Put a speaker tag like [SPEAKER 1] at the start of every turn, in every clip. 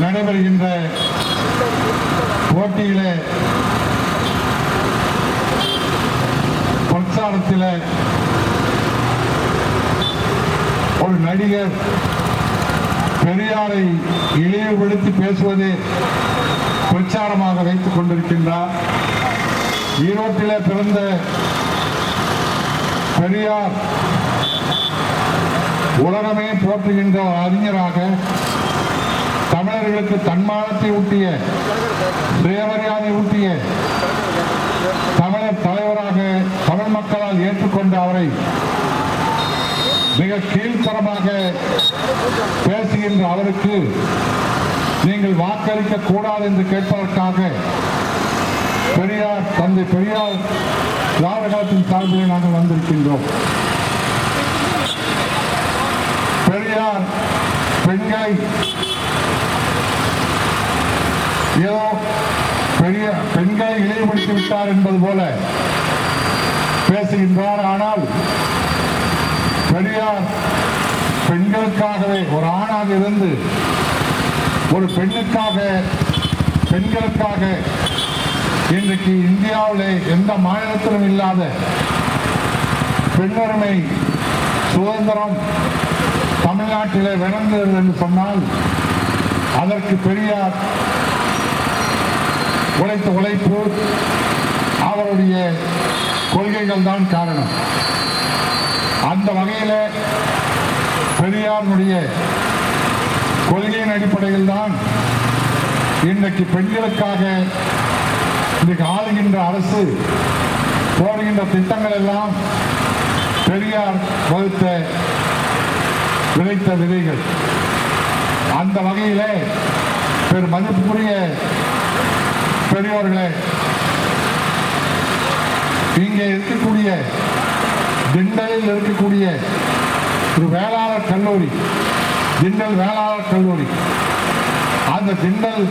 [SPEAKER 1] நடைபெறுகின்ற போட்டியிலே பிரச்சாரத்தில் ஒரு நடிகர் பெரியாரை இழிவுபடுத்தி பேசுவதை பிரச்சாரமாக வைத்துக் கொண்டிருக்கின்றார். ஈரோட்டிலே பிறந்த பெரியார் உலகமே போற்றுகின்ற ஒரு அறிஞராக தமிழர்களுக்கு தன்மானத்தை ஊட்டிய சுயமரியாதை ஊட்டிய தமிழர் தலைவராக தமிழ் மக்களால் ஏற்றுக்கொண்ட அவரை மிக கீழ்த்தரமாக பேசுகின்ற அவருக்கு நீங்கள் வாக்களிக்க கூடாது என்று கேட்பதற்காக பெரியார் தந்தை பெரியார் திராவிடத்தின் சார்பில் நாங்கள் வந்திருக்கின்றோம். பெரியார் பெண்களை ஏதோ பெரிய பெண்களை இழிவுபடுத்தி விட்டார் என்பது போல பேசுகின்றார். ஆனால் பெரியார் பெண்களுக்காகவே ஒரு ஆணாக இருந்து ஒரு பெண்ணுக்காக பெண்களுக்காக இன்றைக்கு இந்தியாவிலே எந்த மாநிலத்திலும் இல்லாத பெண்ணுரிமை சுதந்திரம் தமிழ்நாட்டிலே விளங்குகிறது என்று சொன்னால் அதற்கு பெரியார் உழைத்த உழைப்பு அவருடைய கொள்கைகள் தான் காரணம். அந்த வகையில் பெரியாருடைய கொள்கையின் அடிப்படையில் தான் இன்றைக்கு பெண்களுக்காக இன்றைக்கு ஆளுகின்ற அரசு போடுகின்ற திட்டங்கள் எல்லாம் பெரியார் வகுத்த விதைத்த விதைகள். அந்த வகையிலே பெரும் மதிப்புக்குரிய பெரியோர்களே இங்கே இருக்கக்கூடிய திண்டலில் இருக்கக்கூடிய ஒரு வேளாளர் கல்லூரி திண்டல் வேளாளர் கல்லூரி. அந்த திண்டல்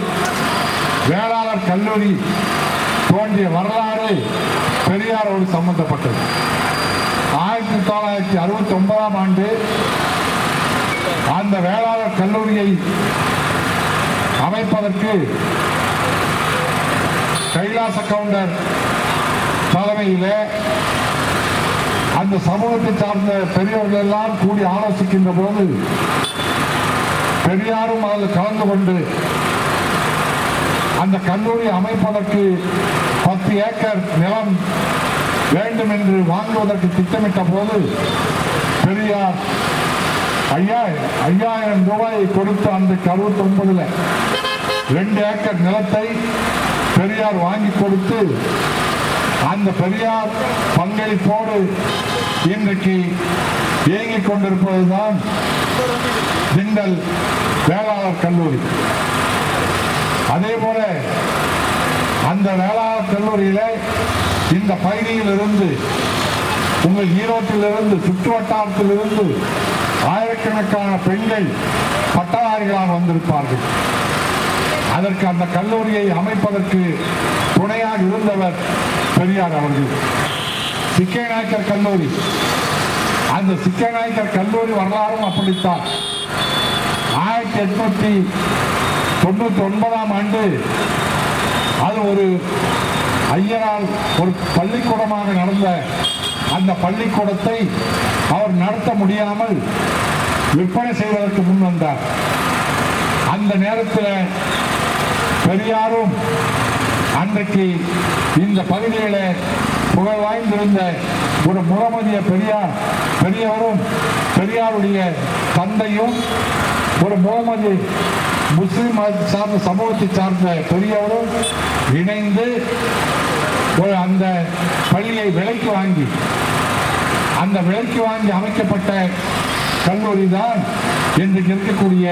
[SPEAKER 1] வேளாளர் கல்லூரி தோன்றிய வரலாறு பெரியாரோடு சம்பந்தப்பட்டது. ஆயிரத்தி தொள்ளாயிரத்தி அறுபத்தி ஒன்பதாம் ஆண்டு அந்த வேளாளர் கல்லூரியை அமைப்பதற்கு கைலாச கவுண்டர் தலைமையிலே அந்த சமூகத்தை சார்ந்த பெரியவர்கள் எல்லாம் கூடி ஆலோசிக்கின்ற போது பெரியாரும் அதில் கலந்து கொண்டு அந்த கல்லூரி அமைப்பதற்கு பத்து ஏக்கர் நிலம் வேண்டும் என்று வாங்குவதற்கு திட்டமிட்ட போது பெரியார் ஐயா ஐயாயிரம் ரூபாயை கொடுத்து அந்த அறுபத்தி ஒன்பதுல ரெண்டு ஏக்கர் நிலத்தை பெரியார் வாங்கி கொடுத்து அந்த பெரியார் பங்களிப்போடு இன்றைக்கு இயங்கிக் கொண்டிருப்பதுதான் திண்டல் வேளாளர் கல்லூரி. அதே போல அந்த வேளாளர் கல்லூரியில இந்த பகுதியில் இருந்து உங்கள் ஈரோட்டிலிருந்து சுற்று வட்டாரத்திலிருந்து ஆயிரக்கணக்கான பெண்கள் பட்டதாரிகளாக வந்திருப்பார்கள். அதற்கு அந்த கல்லூரியை அமைப்பதற்கு துணையாக இருந்தவர் பெரியார் அவர்கள். சிக்கநாயக்கர் கல்லூரி. அந்த சிக்கை நாயக்கர் கல்லூரி வரலாறும் அப்படித்தான். ஆயிரத்தி எட்நூத்தி தொண்ணூத்தி ஒன்பதாம் ஆண்டு அது ஒரு ஐயரால் ஒரு பள்ளிக்கூடமாக நடந்த அந்த பள்ளிக்கூடத்தை அவர் நடத்த முடியாமல் விற்பனை செய்வதற்கு முன் வந்தார். அந்த நேரத்தில் பெரியாரும் அன்றைக்கு இந்த பகுதியில் புகழ் வாய்ந்திருந்த ஒரு முகமதிய பெரியார் பெரியவரும் பெரியாருடைய தந்தையும் ஒரு முகமது முஸ்லிம் சார்ந்த சமூகத்தை சார்ந்த பெரியவரும் இணைந்து ஒரு அந்த பள்ளியை விலைக்கு வாங்கி அந்த விலைக்கு வாங்கி அமைக்கப்பட்ட கல்லூரி தான் இன்றைக்கு இருக்கக்கூடிய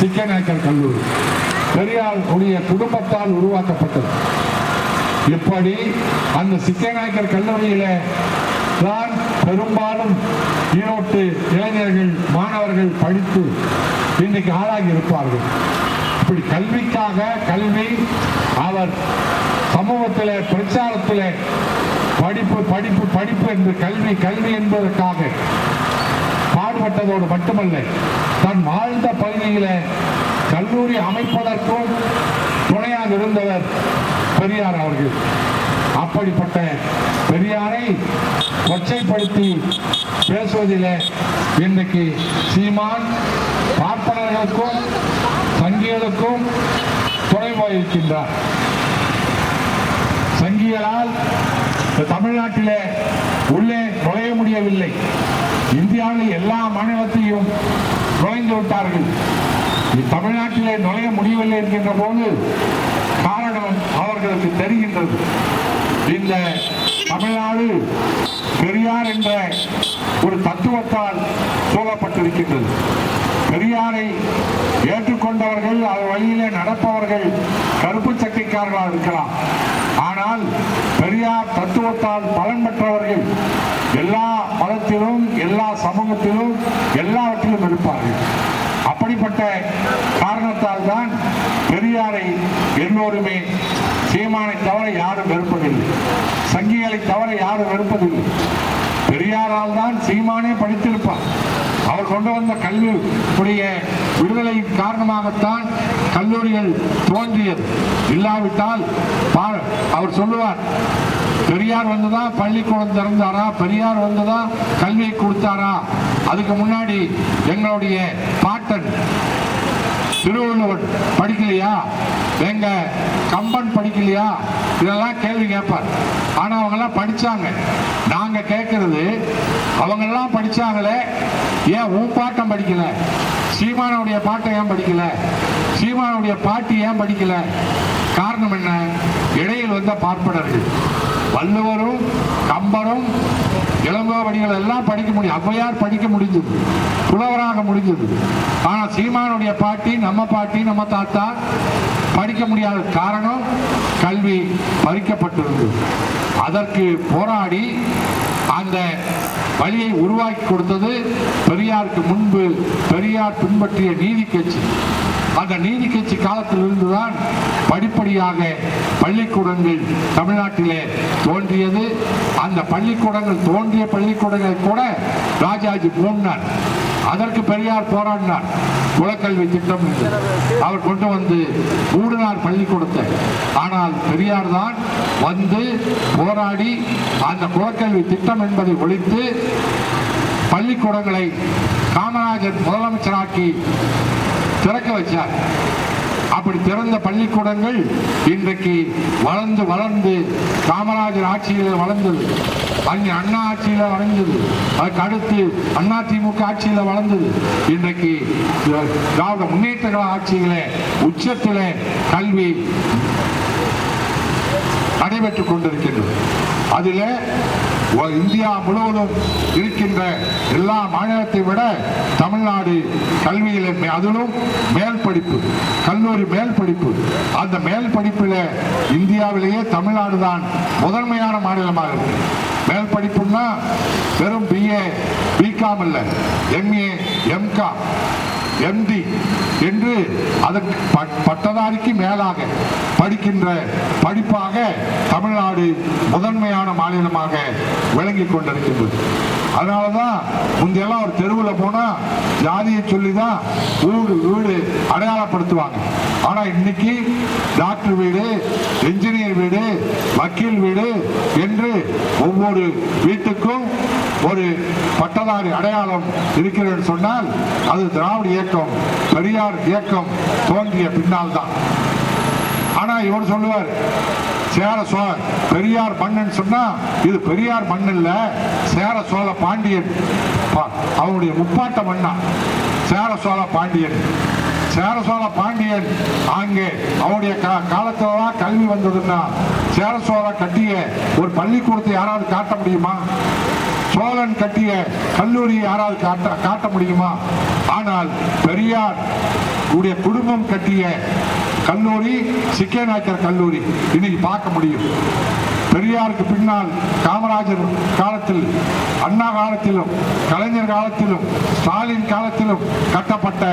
[SPEAKER 1] சிக்கநாயக்கர் கல்லூரி. பெரியார் உடைய குடும்பத்தால் உருவாக்கப்பட்டது. இப்படி அந்த சிக்கநாயக்கர் கல்லூரியில தான் பெரும்பாலும் ஈரோட்டு இளைஞர்கள் மாணவர்கள் படித்து இன்னைக்கு ஆளாகி இருப்பார்கள். இப்படி கல்விக்காக கல்வி அவர் சமூகத்தில் பிரச்சாரத்தில் படிப்பு படிப்பு படிப்பு என்று கல்வி கல்வி என்பதற்காக பாடுபட்டதோடு மட்டுமல்ல தன் வாழ்ந்த பகுதியில் கல்லூரி அமைப்பதற்கும் துணையாக இருந்தவர் பெரியார் அவர்கள். அப்படிப்பட்ட பெரியாரை கொச்சைப்படுத்தி பேசுவதில் இன்றைக்கு சீமான் பார்ப்பனர்களுக்கும் சங்கிகளுக்கும் துணை போயிருக்கின்றார் சங்கிகளால் தமிழ்நாட்டில் உள்ளே நுழைய முடியவில்லை. இந்தியாவில் எல்லா மாநிலத்தையும் நுழைந்து விட்டார்கள். தமிழ்நாட்டிலே நுழைய முடியவில்லை என்கின்ற போது காரணம் அவர்களுக்கு தெரிகின்றது. இந்த தமிழ்நாடு பெரியார் என்ற ஒரு தத்துவத்தால் சூழப்பட்டிருக்கின்றது. பெரியாரை ஏற்றுக்கொண்டவர்கள் அவர் வழியிலே நடப்பவர்கள் கருப்பு சட்டைக்காரர்களாக இருக்கலாம். ஆனால் பெரியார் தத்துவத்தால் பலன் பெற்றவர்கள் எல்லா மதத்திலும் எல்லா சமூகத்திலும் எல்லாவற்றிலும் இருப்பார்கள். அப்படிப்பட்ட காரணத்தால் தான் பெரியாரை எல்லோருமே சீமானை தவிர யாரும் வெறுப்பதில்லை. சங்கிகளை தவிர யாரும் வெறுப்பதில்லை. பெரியாரால் தான் சீமானே படித்திருப்பார். அவர் கொண்டு வந்த கல்வியுடைய விடுதலையின் காரணமாகத்தான் கல்லூரிகள் தோன்றியது. இல்லாவிட்டால் அவர் சொல்லுவார் பெரியார் வந்துதான் பள்ளிக்கூடம் திறந்தாரா? பெரியார் வந்துதான் கல்வியை கொடுத்தாரா? அதுக்கு முன்னாடி எங்களுடைய பாட்டன் திருவள்ளுவர் படிக்கலையா? எங்க கம்பன் படிக்கலையா? இதெல்லாம் கேள்வி கேட்பார். ஆனா அவங்க எல்லாம் படிச்சாங்க. நாங்க கேட்கறது அவங்க எல்லாம் படிச்சாங்களே ஏன் உன் பாட்டம் படிக்கல? சீமானுடைய பாட்டை ஏன் படிக்கல? சீமானுடைய பாட்டி ஏன் படிக்கல? காரணம் என்ன? இடையில் வந்த பார்ப்பனர்கள் வள்ளுவரும் கம்பரும் இளங்கோவடிகள் எல்லாம் படிக்க முடியும். ஔவையார் படிக்க முடிஞ்சது புலவராக முடிஞ்சது. ஆனால் சீமானுடைய பாட்டி நம்ம பாட்டி நம்ம தாத்தா படிக்க முடியாத காரணம் கல்வி பறிக்கப்பட்டிருந்தது அதற்கு போராடி அந்த வழியை உருவாக்கி கொடுத்தது பெரியாருக்கு முன்பு பெரியார் பின்பற்றிய நீதி கட்சி. அந்த நீதி கட்சி காலத்திலிருந்து படிப்படியாக பள்ளிக்கூடங்கள் தமிழ்நாட்டிலே தோன்றியது. அந்த பள்ளிக்கூடங்கள் தோன்றிய பள்ளிக்கூடங்களை கூட ராஜாஜி மூடினார். அதற்கு பெரியார் போராடினார். குலக்கல்வி திட்டம் என்று. அவர் கொண்டு வந்து மூடினார் பள்ளிக்கூடத்தை. ஆனால் பெரியார் தான் வந்து போராடி அந்த குலக்கல்வி திட்டம் என்பதை ஒழித்து பள்ளிக்கூடங்களை காமராஜர் முதலமைச்சராக்கி திறக்க வச்சார். அப்படி திறந்த பள்ளிக்கூடங்கள் இன்றைக்கு வளர்ந்து வளர்ந்து காமராஜர் ஆட்சியில் வளர்ந்தது. அங்கே அண்ணா ஆட்சியில் வளர்ந்தது. அதுக்கு அடுத்து அண்ணா திமுக ஆட்சியில் வளர்ந்தது. இன்றைக்கு திராவிட முன்னேற்ற கழக ஆட்சியில் உச்சத்தில் கல்வி நடைபெற்றுக் கொண்டிருக்கின்றது. அதில் இந்தியா முழுவதும் இருக்கின்ற எல்லா மாநிலத்தை விட தமிழ்நாடு கல்வியில் அதிலும் மேல் படிப்பு கல்லூரி மேல் படிப்பு அந்த மேல் படிப்பில் இந்தியாவிலேயே தமிழ்நாடு தான் முதன்மையான மாநிலமாக இருக்கு. மேல் படிப்புன்னா வெறும் பிஏ பிகாம் இல்லை எம்ஏ எம்காம் எம்டி என்று அதற்கு பட்- பட்டதாரிக்கு மேலாக படிக்கின்ற படிப்பாக தமிழ்நாடு முதன்மையான மாநிலமாக விளங்கி கொண்டிருக்கின்றது. அதனால தான் முந்தையெல்லாம் ஒரு தெருவில் போனால் ஜாதியை சொல்லி தான் வீடு வீடு அடையாளப்படுத்துவாங்க. ஆனால் இன்னைக்கு டாக்டர் வீடு என்ஜினியர் வீடு வக்கீல் வீடு என்று ஒவ்வொரு வீட்டுக்கும் ஒரு பட்டதாரி அடையாளம் இருக்கிறது சொன்னால் அது திராவிட இயக்கம் பெரியார் இயக்கம் தோன்றிய பின்னால் தான் ஆனால் இவர் சொல்லுவார் சேர சோழ பெரியார் மன்னன் சொன்னா இது பெரியார் மண் இல்ல சேர சோழ பாண்டியன். பா- அவனுடைய முப்பாட்ட மண்ணா சேர சோழ பாண்டியன். சேர சோழ பாண்டியன் அங்கே அவனுடைய காலத்துலதான் கல்வி வந்ததுன்னா சேர சோழ கட்டிய ஒரு பள்ளிக்கூடத்தை யாராவது காட்ட முடியுமா? சோழன் கட்டிய கல்லூரியை யாராவது காட்ட காட்ட முடியுமா? ஆனால் பெரியார் உடைய குடும்பம் கட்டிய கல்லூரி சிக்கே நாயக்கர் கல்லூரி இன்னைக்கு பார்க்க முடியும். பெரியாருக்கு பின்னால் காமராஜர் காலத்தில் அண்ணா காலத்திலும் கலைஞர் காலத்திலும் ஸ்டாலின் காலத்திலும் கட்டப்பட்ட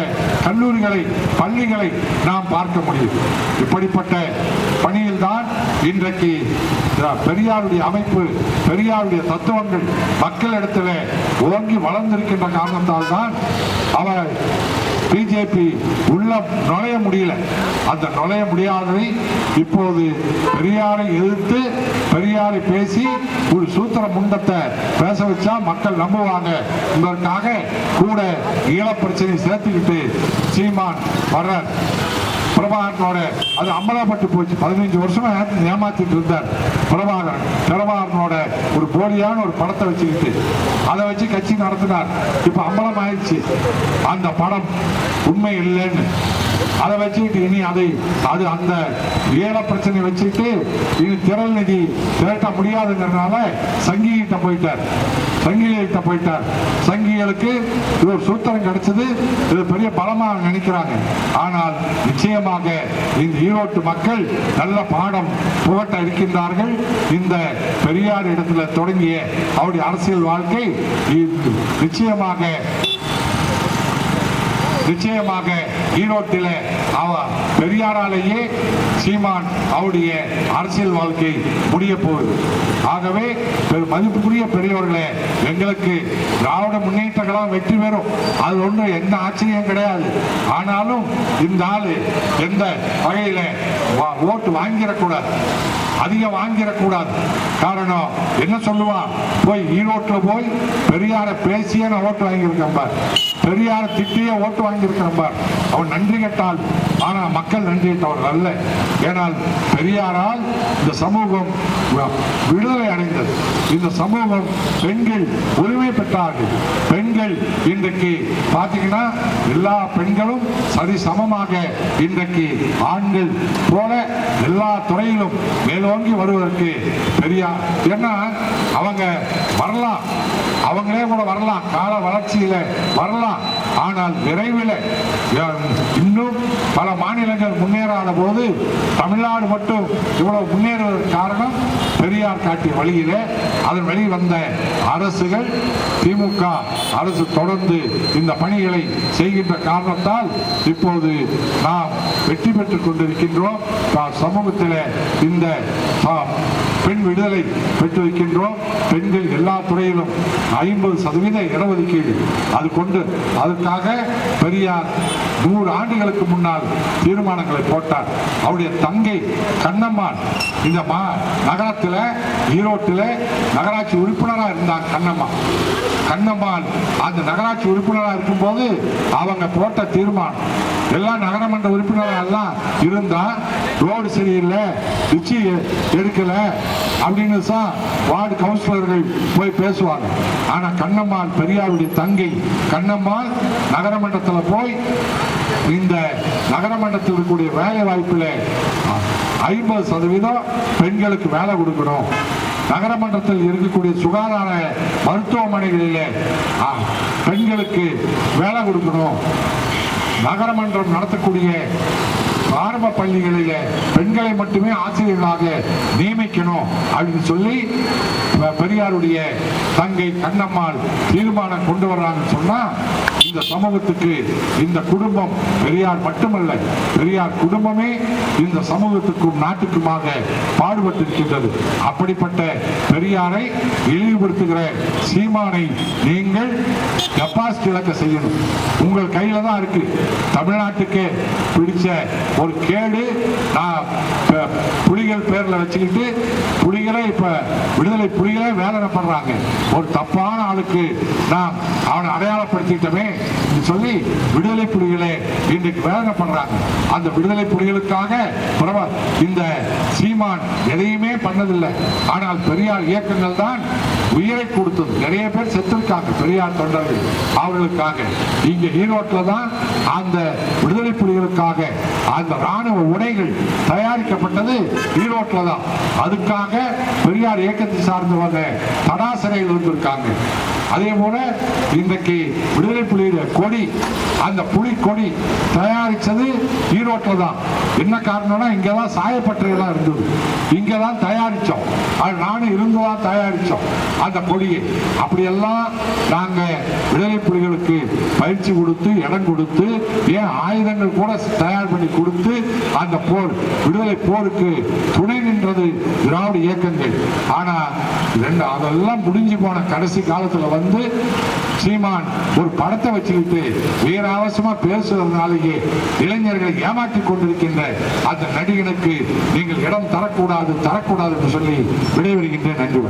[SPEAKER 1] கல்லூரிகளை பள்ளிகளை நாம் பார்க்க முடியும். இப்படிப்பட்ட பணியில்தான் இன்றைக்கு த- பெரியாருடைய அமைப்பு பெரியாருடைய தத்துவங்கள் மக்களிடத்தில் ஓங்கி வளர்ந்திருக்கின்ற காரணத்தால் தான் அவர் பிஜேபி உள்ள நுழைய முடியல. அந்த நுழைய முடியாததை இப்போது பெரியாரை எதிர்த்து பெரியாரை பேசி ஒரு சூத்திர முண்டத்தை பேச வச்சா மக்கள் நம்புவாங்க. என்பதற்காக கூட ஈழ சேர்த்துக்கிட்டு சீமான் வர்றார். பிரபாகரனோட அது அம்பலாப்பட்டு போச்சு. பதினஞ்சு வருஷமா ஏமாத்திட்டு இருந்தார்? பிரபாகரன் பிரபாகரனோட ஒரு போலியான ஒரு படத்தை வச்சுக்கிட்டு அதை வச்சு கட்சி நடத்தினார். இப்ப அம்பலம் ஆயிடுச்சு அந்த படம் உண்மை இல்லைன்னு. அதை வச்சுக்கிட்டு இனி அதை அது அந்த ஏல பிரச்சனை வச்சுக்கிட்டு இனி திரள் நிதி திரட்ட முடியாதுங்கிறதுனால சங்கிகிட்ட போயிட்டார். சங்கிலியிட்ட போயிட்டார். சங்கிகளுக்கு இது ஒரு சூத்திரம் கிடைச்சது. இது பெரிய பலமாக நினைக்கிறாங்க. ஆனால் நிச்சயமாக இந்த ஈரோட்டு மக்கள் நல்ல பாடம் புகட்ட இருக்கின்றார்கள். இந்த பெரியார் இடத்துல தொடங்கிய அவருடைய அரசியல் வாழ்க்கை நிச்சயமாக நிச்சயமாக ஈரோட்டில் அவர் பெரியாராலேயே சீமான் அவருடைய அரசியல் வாழ்க்கை முடிய போகுது. ஆகவே மதிப்புக்குரிய பெரியவர்களே எங்களுக்கு திராவிட முன்னேற்ற கழகம் வெற்றி பெறும். அது ஒன்று எந்த ஆச்சரியம் கிடையாது. ஆனாலும் இந்த ஆள் எந்த வகையில் வா- ஓட்டு வாங்கிடக்கூடாது. அதிகம் வாங்கிடக்கூடாது. காரணம் என்ன சொல்லுவான்? போய் ஈரோட்டில் போய் பெரியார பேசியே நான் ஓட்டு வாங்கியிருக்கேன் பார். பெரியார திட்டியே ஓட்டு வாங்கியிருக்கிறேன் பார். அவன் நன்றி கெட்டால் ஆனால் மக்கள் நன்றி அல்ல. ஏனால் பெரியாரால் இந்த சமூகம் விடுதலை அடைந்தது. இந்த சமூகம் பெண்கள் உரிமை பெற்றார்கள். பெண்கள் இன்றைக்கு பார்த்தீங்கன்னா எல்லா பெண்களும் சரி சமமாக இன்றைக்கு ஆண்கள் போல எல்லா துறையிலும் மேலோங்கி வருவதற்கு பெரியார் ஏன்னா அவங்க வரலாம். அவங்களே கூட வரலாம். கால வளர்ச்சியில் வரலாம். ஆனால் விரைவில் இன்னும் பல மாநிலங்கள் முன்னேறாத போது தமிழ்நாடு மட்டும் இவ்வளவு முன்னேறுவதற்கு காரணம் பெரியார் காட்டிய வழியிலே அதன் வழி வந்த அரசுகள் திமுக அரசு தொடர்ந்து இந்த பணிகளை செய்கின்ற காரணத்தால் இப்போது நாம் வெற்றி பெற்றுக் கொண்டிருக்கின்றோம். சமூகத்தில் இந்த பெண் விடுதலை பெற்று வைக்கின்றோம். பெண்கள் எல்லா துறையிலும் ஐம்பது சதவீத இடஒதுக்கீடு. அது கொண்டு அதற்காக பெரியார் நூறு ஆண்டுகளுக்கு முன்னால் தீர்மானங்களை போட்டார். அவருடைய தங்கை கண்ணம்மாள் இந்த மா நகரத்தில் ஈரோட்டில் நகராட்சி உறுப்பினராக இருந்தார் கண்ணம்மா. கண்ணம்மாள் அந்த நகராட்சி உறுப்பினராக இருக்கும்போது அவங்க போட்ட தீர்மானம். எல்லா நகரமன்ற உறுப்பினராக எல்லாம் இருந்தால் ரோடு சரியில்லை ரிச்சி எடுக்கலை அப்படின்னு தான் வார்டு கவுன்சிலர்கள் போய் பேசுவாங்க. ஆனால் கண்ணம்மாள் பெரியாருடைய தங்கை கண்ணம்மாள் நகரமன்றத்தில் போய் இந்த நகரமன்றத்தில் இருக்கக்கூடிய வேலை வாய்ப்பில் ஐம்பது சதவீதம் பெண்களுக்கு வேலை கொடுக்கணும். நகரமன்றத்தில் இருக்கக்கூடிய சுகாதார மருத்துவமனைகளில் ஆ, பெண்களுக்கு வேலை கொடுக்கணும். நகரமன்றம் நடத்தக்கூடிய ஆரம்ப பள்ளிகளில் பெண்களை மட்டுமே ஆசிரியர்களாக நியமிக்கணும் அப்படின்னு சொல்லி பெரியாருடைய தங்கை கண்ணம்மாள் தீர்மானம் கொண்டு வர்றாங்கன்னு சொன்னா இந்த சமூகத்துக்கு இந்த குடும்பம் பெரியார் மட்டுமல்ல பெரியார் குடும்பமே இந்த சமூகத்துக்கும் நாட்டுக்குமாக பாடுபட்டிருக்கின்றது. அப்படிப்பட்ட பெரியாரை இழிவுபடுத்துகிற சீமானை நீங்கள் கெப்பாசிட்டி இழக்க செய்யணும். உங்கள் கையில தான் இருக்கு. தமிழ்நாட்டுக்கு பிடிச்ச ஒரு கேடு நான் புலிகள் பேர்ல வச்சுக்கிட்டு புலிகளை இப்ப விடுதலை புலிகளை வேதனை பண்றாங்க. ஒரு தப்பான ஆளுக்கு நாம் அவனை அடையாளப்படுத்திட்டோமே சொல்லி விடுதலை புலிகளை இன்றைக்கு வேதனை பண்றாங்க. அந்த விடுதலை புலிகளுக்காக பிரப இந்த சீமான் எதையுமே பண்ணதில்லை. ஆனால் பெரியார் இயக்கங்கள் தான் உயிரை கொடுத்தது. நிறைய பேர் செத்திருக்காங்க பெரியார் தொண்டர்கள். அவர்களுக்காக. இங்க ஈரோட்டில் தான் அந்த விடுதலை புலிகளுக்காக அந்த ராணுவ உடைகள் தயாரிக்கப்பட்டது ஈரோட்டில் தான். அதுக்காக பெரியார் இயக்கத்தை சார்ந்து வந்த சிறையில் இருந்திருக்காங்க. அதே போல இன்றைக்கு விடுதலை புலியுடைய கொடி அந்த புலி கொடி தயாரித்தது ஈரோட்டில் தான். என்ன காரணம்னா இங்கே தான் சாயப்பட்டறையெல்லாம் இருந்தது. இங்கே தான் தயாரித்தோம் அது நானும் இருந்து தான் அந்த கொடியை. அப்படியெல்லாம் நாங்கள் விடுதலை புலிகளுக்கு பயிற்சி கொடுத்து இடம் கொடுத்து ஏன் ஆயுதங்கள் கூட தயார் பண்ணி கொடுத்து அந்த போர் விடுதலை போருக்கு துணை நின்றது திராவிட இயக்கங்கள். ஆனால் ரெண்டு அதெல்லாம் முடிஞ்சு போன கடைசி காலத்தில் வந்து வந்து சீமான் ஒரு படத்தை வச்சுக்கிட்டு வீராவசமா பேசுறதுனாலேயே இளைஞர்களை ஏமாற்றிக் கொண்டிருக்கின்ற அந்த நடிகனுக்கு நீங்கள் இடம் தரக்கூடாது தரக்கூடாது என்று சொல்லி விடைபெறுகின்ற நன்றி